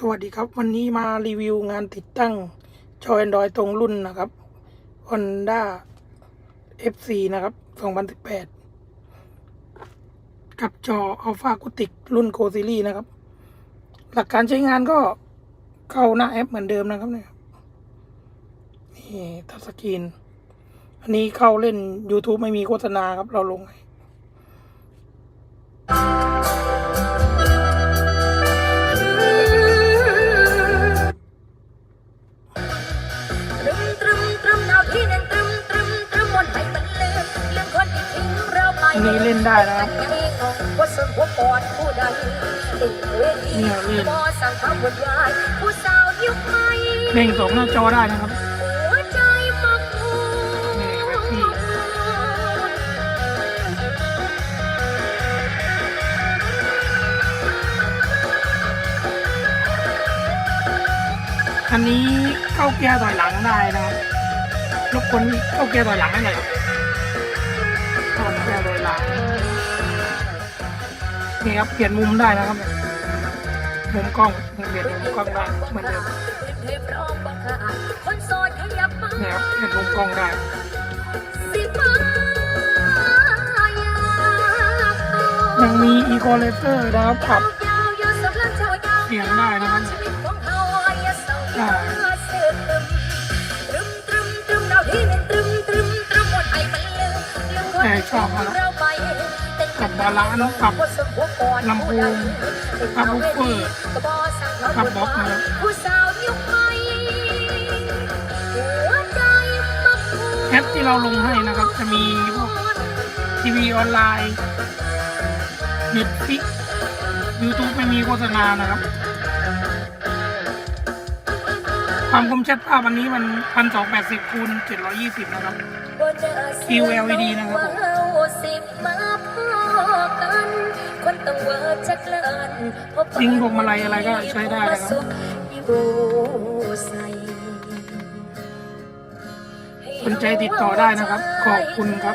สวัสดีครับ วันนี้มารีวิวงานติดตั้ง จอ Android ตรงรุ่นนะครับ Honda FC นะครับ 2018 กับจอ Alpha c u t i c รุ่น Go Series นะครับ หลักการใช้งานก็เข้าหน้าแอปเหมือนเดิมนะครับเนี่ยนี่ทัชสกรีน อันนี้เข้าเล่น YouTube ไม่มีโฆษณาครับเราลงให้ อันนี้เล่นได้นะครับอันนี้งงว่าส่วนหัวปอดผู้ใดติดเวทีเนี่ยเล่นบอสั่งความวุ่นวายผู้สาวยุคใหม่เล่นสองหน้าจอได้นะครับหัวใจมักมูนี่แบบที่อันนี้เข้าเกียร์ถอยหลังได้นะครับรบกวนเข้าเกียร์ถอยหลังได้หน่อยครับ เข้าเกียร์ถอยหลังนี่ครับเปลี่ยนมุมได้นะครับเนี่ยมุมกล้องเปลี่ยนมุมกล้องได้เหมือนเดิมเรียบร้อยบังคับคนโสดขยับมาเนี่ยครับเปลี่ยนมุมกล้องได้สิฟ้าอยากโตยังมีอีโคเลเตอร์นะครับปรับยาวๆอยู่สำหรับเจ้ายาวเสียงได้นะครับชีวิตของเฮาอย่าเศร้าอย่าเสื่อมตรึมตรึมตรึมด แต่ชอบมากเราไปเป็นกับบาลานซ์ปรับลำพงปรับวูฟเฟอร์ปรับบล็อกนะแอปที่เราลงให้นะครับ จะมีพวกทีวีออนไลน์เน็ตฟิกยูทูบไม่มีโฆษณานะครับ ความคมชัดภาพอันนี้มันพันสองแปดสิบคูณเจ็ดร้อยี่สิบนะครับ QLED นะครับผมลิงพวงมาลัยอะไรก็ใช้ได้นะครับสนใจติดต่อได้นะครับ ขอบคุณครับ